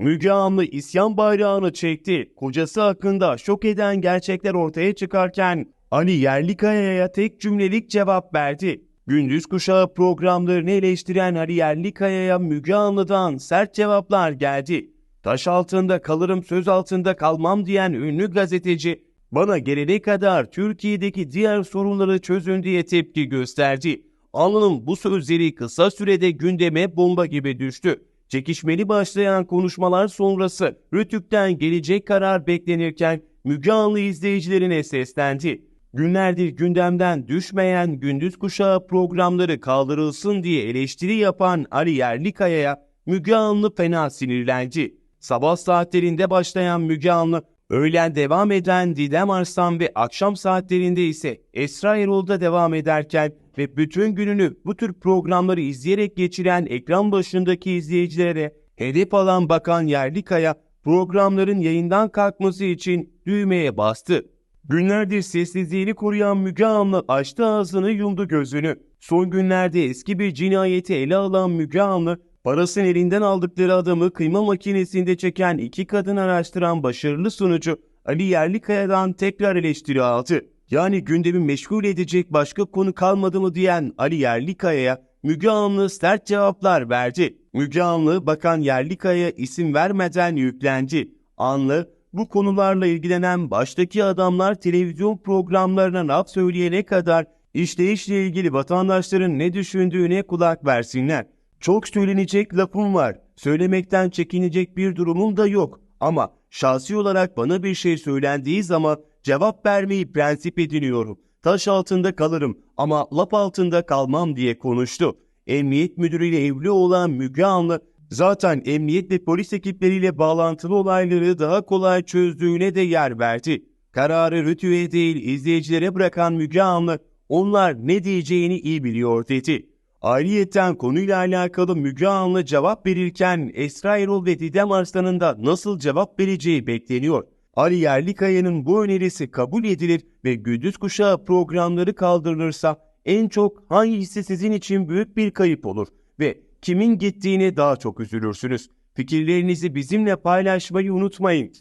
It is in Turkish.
Müge Anlı isyan bayrağını çekti. Kocası hakkında şok eden gerçekler ortaya çıkarken Ali Yerlikaya'ya tek cümlelik cevap verdi. Gündüz kuşağı programlarını eleştiren Ali Yerlikaya'ya Müge Anlı'dan sert cevaplar geldi. Taş altında kalırım söz altında kalmam diyen ünlü gazeteci bana gelene kadar Türkiye'deki diğer sorunları çözün diye tepki gösterdi. Anlı'nın bu sözleri kısa sürede gündeme bomba gibi düştü. Çekişmeli başlayan konuşmalar sonrası Rütük'ten gelecek karar beklenirken Müge Anlı izleyicilerine seslendi. Günlerdir gündemden düşmeyen gündüz kuşağı programları kaldırılsın diye eleştiri yapan Ali Yerlikaya'ya Müge Anlı fena sinirlendi. Sabah saatlerinde başlayan Müge Anlı, öğlen devam eden Didem Arslan ve akşam saatlerinde ise Esra Erol'da devam ederken ve bütün gününü bu tür programları izleyerek geçiren ekran başındaki izleyicilere hedef alan Bakan Yerlikaya programların yayından kalkması için düğmeye bastı. Günlerdir sessizliğini koruyan Müge Anlı açtı ağzını yumdu gözünü. Son günlerde eski bir cinayeti ele alan Müge Anlı, parasını elinden aldıkları adamı kıyma makinesinde çeken iki kadın araştıran başarılı sunucu Ali Yerlikaya'dan tekrar eleştiri aldı. Yani gündemi meşgul edecek başka konu kalmadı mı diyen Ali Yerlikaya'ya Müge Anlı sert cevaplar verdi. Müge Anlı Bakan Yerlikaya'ya isim vermeden yüklendi. Anlı, bu konularla ilgilenen baştaki adamlar televizyon programlarına laf söyleyene kadar işleyişle ilgili vatandaşların ne düşündüğüne kulak versinler. Çok söylenecek lafım var. Söylemekten çekinecek bir durumum da yok. Ama şahsi olarak bana bir şey söylendiği zaman cevap vermeyi prensip ediniyorum. Taş altında kalırım ama lap altında kalmam diye konuştu. Emniyet müdürüyle evli olan Müge Anlı zaten emniyet ve polis ekipleriyle bağlantılı olayları daha kolay çözdüğüne de yer verdi. Kararı rütüye değil izleyicilere bırakan Müge Anlı onlar ne diyeceğini iyi biliyor dedi. Ayrıyeten konuyla alakalı Müge Anlı cevap verirken Esra Erol ve Didem Arslan'ın da nasıl cevap vereceği bekleniyor. Ali Yerlikaya'nın bu önerisi kabul edilir ve gündüz kuşağı programları kaldırılırsa en çok hangisi sizin için büyük bir kayıp olur ve kimin gittiğine daha çok üzülürsünüz. Fikirlerinizi bizimle paylaşmayı unutmayın.